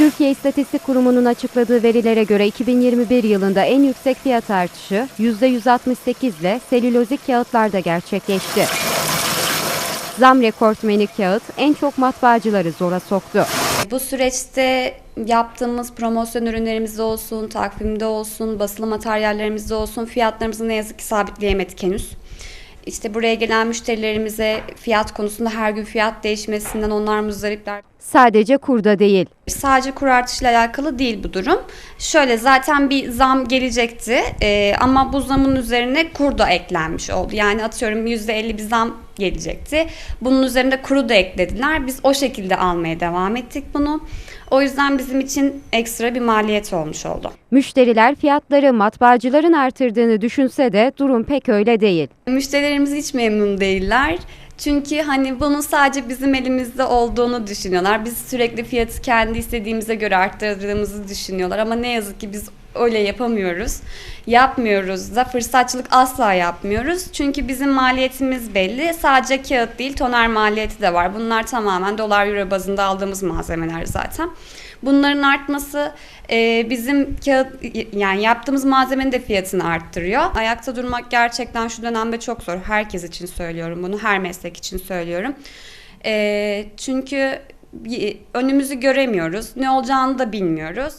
Türkiye İstatistik Kurumu'nun açıkladığı verilere göre 2021 yılında en yüksek fiyat artışı %168 ile selülozik kağıtlarda gerçekleşti. Zam rekortmeni kağıt en çok matbaacıları zora soktu. Bu süreçte yaptığımız promosyon ürünlerimizde olsun, takvimde olsun, basılı materyallerimizde olsun fiyatlarımızı ne yazık ki sabitleyemedik henüz. İşte buraya gelen müşterilerimize fiyat konusunda her gün fiyat değişmesinden onlar muzdaripler. Sadece kurda değil, Sadece kur artışıyla alakalı değil bu durum. Şöyle zaten bir zam gelecekti Ee, ama bu zamın üzerine kur da eklenmiş oldu. Yani atıyorum %50 bir zam gelecekti. Bunun üzerinde kuru da eklediler. Biz o şekilde almaya devam ettik bunu. O yüzden bizim için ekstra bir maliyet olmuş oldu. müşteriler fiyatları matbaacıların artırdığını düşünse de durum pek öyle değil. Müşterilerimiz hiç memnun değiller. Çünkü hani bunun sadece bizim elimizde olduğunu düşünüyorlar. Biz sürekli fiyatı kendi istediğimize göre arttırdığımızı düşünüyorlar. Ama ne yazık ki biz öyle yapamıyoruz. Yapmıyoruz da fırsatçılık asla yapmıyoruz. Çünkü bizim maliyetimiz belli. Sadece kağıt değil toner maliyeti de var. Bunlar tamamen dolar euro bazında aldığımız malzemeler zaten. Bunların artması e, bizim kağıt yani yaptığımız malzemenin de fiyatını arttırıyor. Ayakta durmak gerçekten şu dönemde çok zor. Herkes için söylüyorum bunu. Her meslek için söylüyorum. E, çünkü önümüzü göremiyoruz. Ne olacağını da bilmiyoruz.